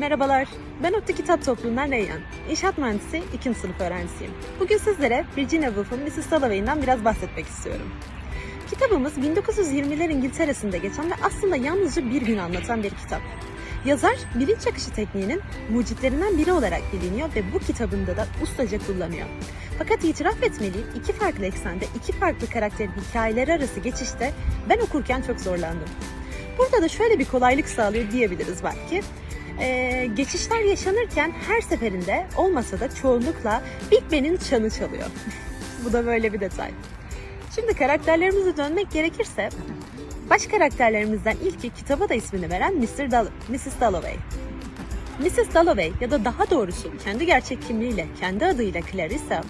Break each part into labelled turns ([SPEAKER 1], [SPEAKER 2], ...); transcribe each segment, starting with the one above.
[SPEAKER 1] Merhabalar, ben Opti Kitap Topluluğundan Reyyan. İnşaat mühendisi 2. sınıf öğrencisiyim. Bugün sizlere Virginia Woolf'un Mrs. Dalloway'den biraz bahsetmek istiyorum. Kitabımız 1920'ler İngiltere'sinde geçen ve aslında yalnızca bir gün anlatan bir kitap. Yazar bilinç akışı tekniğinin mucitlerinden biri olarak biliniyor ve bu kitabında da ustaca kullanıyor. Fakat itiraf etmeliyim iki farklı eksende iki farklı karakterin hikayeleri arası geçişte ben okurken çok zorlandım. Burada da şöyle bir kolaylık sağlıyor diyebiliriz belki. Ee, geçişler yaşanırken her seferinde olmasa da çoğunlukla Big Ben'in çanı çalıyor. Bu da böyle bir detay. Şimdi karakterlerimize dönmek gerekirse baş karakterlerimizden ilki kitaba da ismini veren Mr. Dall Mrs. Dalloway. Mrs. Dalloway ya da daha doğrusu kendi gerçek kimliğiyle, kendi adıyla Clarissa,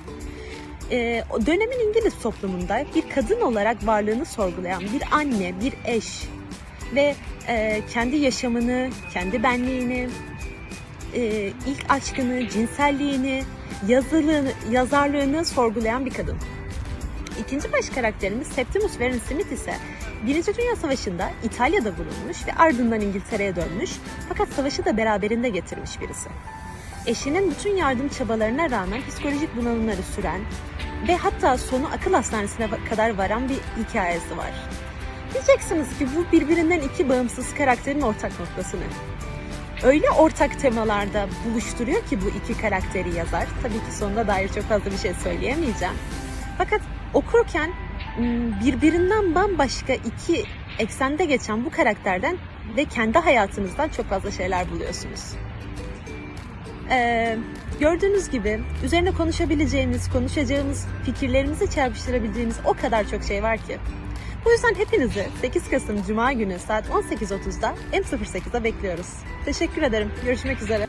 [SPEAKER 1] e, dönemin İngiliz toplumunda bir kadın olarak varlığını sorgulayan bir anne, bir eş ve e, kendi yaşamını, kendi benliğini, e, ilk aşkını, cinselliğini, yazılığını, yazarlığını sorgulayan bir kadın. İkinci baş karakterimiz Septimus Warren Smith ise Birinci Dünya Savaşı'nda İtalya'da bulunmuş ve ardından İngiltere'ye dönmüş fakat savaşı da beraberinde getirmiş birisi. Eşinin bütün yardım çabalarına rağmen psikolojik bunalımları süren ve hatta sonu akıl hastanesine kadar varan bir hikayesi var. Diyeceksiniz ki bu birbirinden iki bağımsız karakterin ortak noktasını. Öyle ortak temalarda buluşturuyor ki bu iki karakteri yazar. Tabii ki sonuna dair çok fazla bir şey söyleyemeyeceğim. Fakat okurken m, birbirinden bambaşka iki eksende geçen bu karakterden ve kendi hayatınızdan çok fazla şeyler buluyorsunuz. Ee, gördüğünüz gibi üzerine konuşabileceğimiz, konuşacağımız, fikirlerimizi çarpıştırabileceğimiz o kadar çok şey var ki. Bu yüzden hepinizi 8 Kasım Cuma günü saat 18.30'da M08'de bekliyoruz. Teşekkür ederim. Görüşmek üzere.